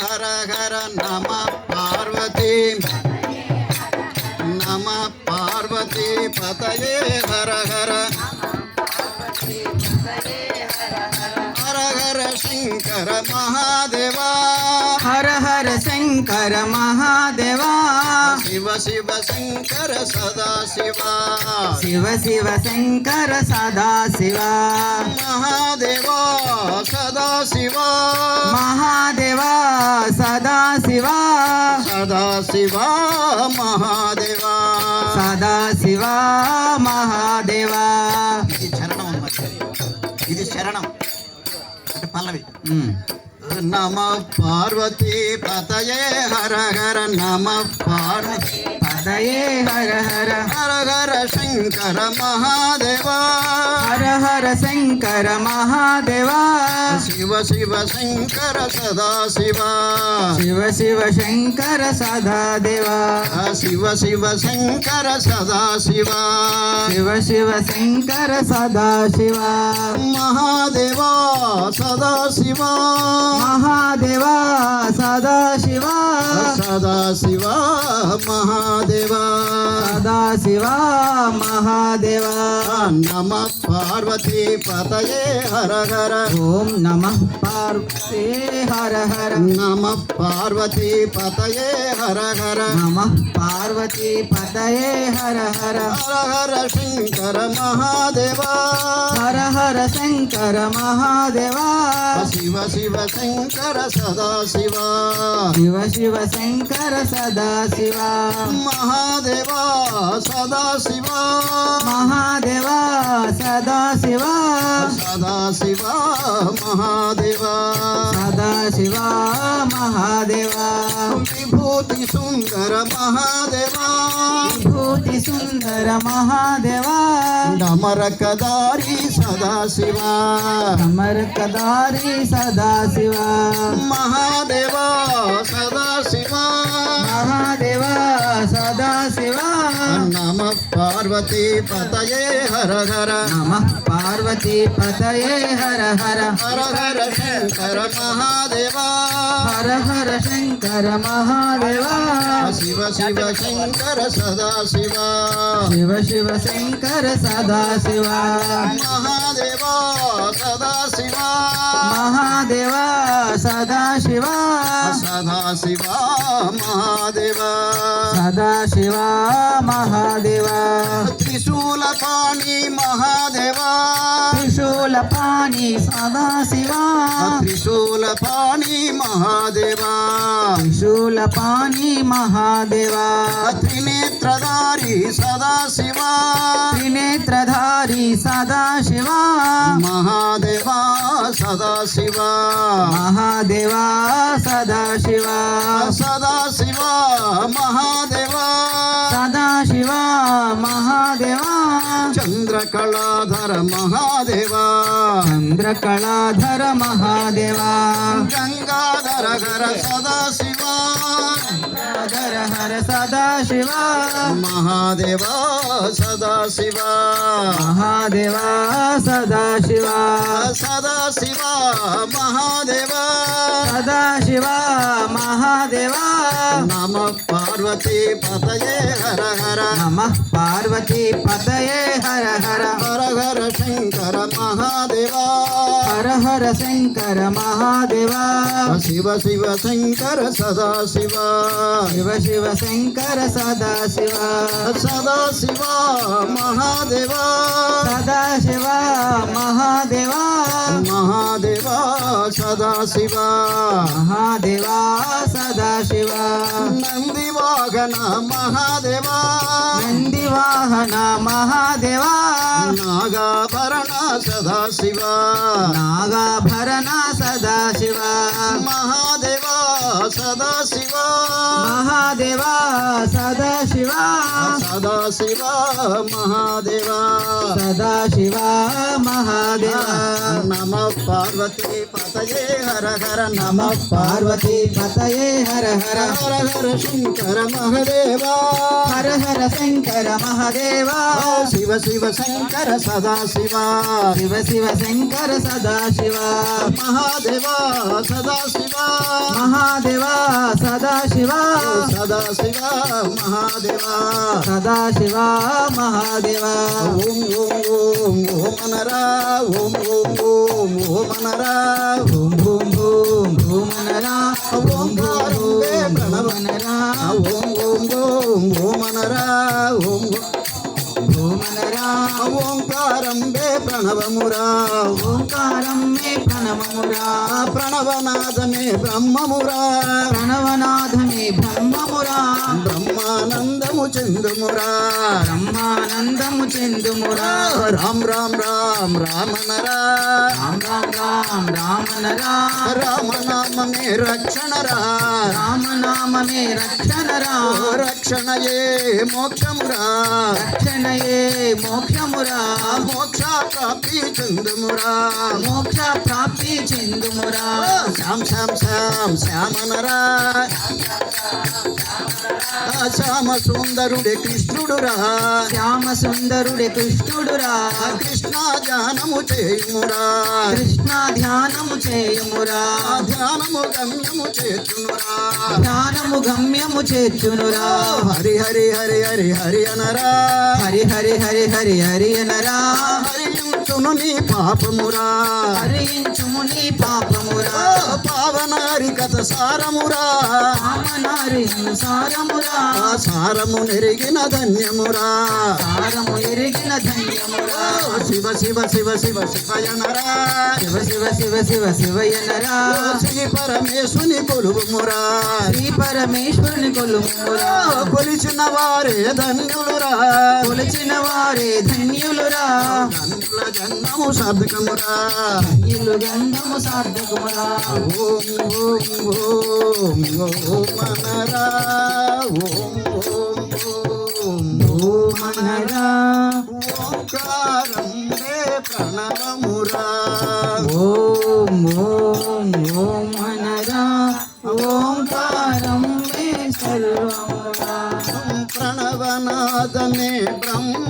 హర హర నమ పార్వతీ నమ పార్వతీ పతయే హర హర హర హర శంకర మహాదేవా హర హర శంకర మహాదేవా శివ శివ శంకర సదా శివ శివ శివ శంకర సదా శివ మహాదేవా సదా శివ నమ పార్వతీ పతయే హర హర నమ పార్వతీ పదయే హర హర హర హర శంకర మహాదేవా హర హర శంకర మహాదేవా శివ శివ శంకర సదా శివ శివ శివ శంకర సదా దేవా శివ శివ శంకర సదా శివ శివ శివ శంకర సదా శివ మహాదేవా సదా శివ మహాదేవా సదా శివ సదా శివ మహాదేవా. సదా శివ మహాదేవా. నమ పార్వతీ పతయే హర హర. ఓం నమ పార్వతే హర హర. నమ పార్వతీ పతయే హర హర. నమ పార్వతీ పదయే హర హర. హర హర శంకర మహాదేవా. హర హర శంకర మహాదేవా. శివ శివ శంకర సదా శివ. శివ శివ శంకర సదా శివ. మహాదేవా సదా శివ మహాదేవా సదా శివ సదా శివ మహాదేవా. సదా శివ మహాదేవా. విభూతి సుందర మహాదేవా. విభూతి సుందర మహాదేవా. డమరకదారి సదా శివ అమరకదారి సదా శివ మహాదేవా సదా శివ మహాదేవా సదా శివ నమ పార్వతీ పతయే హర హర నమ పార్వతీ పతయే హర హర హర హర శంకర మహాదేవా హర హర శంకర మహాదేవా శివ శివ శంకర సదా శివ శివ శివ శంకర సదా శివ మహాదేవా సదా శివ మహాదేవా సదా శివ సదా మహాదేవా. సదా శివ త్రిశూల పాణి మహాదేవా. త్రిశూల పాణి మహాదేవా. త్రినేత్రధారి సదా శివ త్రినేత్రధారి సదా శివ మహాదేవా సదా శివ మహాదేవా సదా శివ సదా శివ మహాదేవా. సదా శివ మహాదేవా. చంద్రకళాధర మహాదేవా. చంద్రకళాధర మహాదేవా. గంగాధర హర సదా శివ ధర హర సదా శివ మహాదేవా సదా శివ మహాదేవా సదా శివ సదా శివ మహాదేవా. సదా శివ మహాదేవా. నమ పార్వతీ పతయే హర హర. నమ పార్వతీ పతయే హర హర. హర హర శంకర మహాదేవా. హర హర శంకర మహాదేవా. శివ శివ శంకర సదా శివ. శివ శివ శంకర సదా శివ. సదా శివ మహాదేవా. సదా శివ మహాదేవా. మహాదేవా సదా శివ మహాదేవా సదా శివ నంది వాహన మహాదేవా. నంది వాహన మహాదేవా. నాగాభరణ సదా శివ నాగాభరణ మహాదేవా సదా శివ మహాదేవా. సదా శివ మహాదేవ. నమ పార్వతీ పతయే హర హర నమ పార్వతీ పతయే హర హర. హర హర శంకర మహదేవ. హర హర శంకర మహాదేవ. శివ శివ శంకర సదాశివ శివ. శివ శంకర సదాశివ మహాదేవ సదాశివ మహాదేవ సదాశివ సదాశివ మహాదేవ. సదాశివ మహాదేవ ఓం ఓం ఓం ఓం అనరా ఓం ఓం ఓం ఓం అనరా భూం భూం భూమనరా ఓం ఓంకారంబే ప్రణవ భూమనరా ఓం ఓం ఓం ఓం అనరా ఓం భూమనరా ఓంకారంబే ప్రణవమురా ఓంకారం మే ప్రణవమురా ప్రణవనాదమే బ్రహ్మమురా ప్రణవనాథమే బ్రహ్మానందము చెందుమురా బ్రహ్మానందము చెందుమురా. రామ్ రామ్ రామ్ రామనరా. రామ రామ రామ రామనరా. రామనామమే రక్షణరా. రామనామమే రక్షణరా. రక్షణయే మోక్షమురా. రక్షణయే మోక్షమురా. మోక్ష ప్రాప్తి చెందుమురా. మోక్ష ప్రాప్తి చెందుమురా. శ్యామ్ శ్యామ్ శ్యామ్ శ్యామనరా. శ్యామ సుందరుడే కృష్ణుడురా. శ్యామ సుందరుడే కృష్ణుడురా. కృష్ణ ధ్యానము చేయుమురా. కృష్ణ ధ్యానము చేయమురా. ధ్యానము గమ్యము చేతునురా ధ్యానము గమ్యము చేర్చునురా. హరి హరి హరి హరి హరి అనరా. హరి హరి హరి హరి హరి అనరా. హరించును నీ పాపమురా. హరించుము నీ పాపమురా. పావన హరి కథ సారమురా. పామనారి సారమురా. సారము నెరిగిన ధన్యమురా. సారము ఎరిగిన ధన్యమురా. శివ శివ శివ శివ శివయనరా. శివ శివ శివ శివ శివయనరా. శ్రీ పరమేశుని కొలువుమురా. శ్రీ పరమేశ్వరుని కొలుమురా కొలిచిన వారే ధన్యులురా. కొలిచిన వారే ధన్యులురా. ధన్యుల జన్మము సార్థకమురా. ఇల్లు గంధము సార్థకుమరా. ఓం ఓం ఓం ఓం అనరా ఓం ఓం ఓం భూమనరా ఓంకారం రే ప్రణవమురా. ఓం ఓం ఓం అనరా ఓంకారం మే సర్వమురా ప్రణవనాదమే బ్రహ్మమురా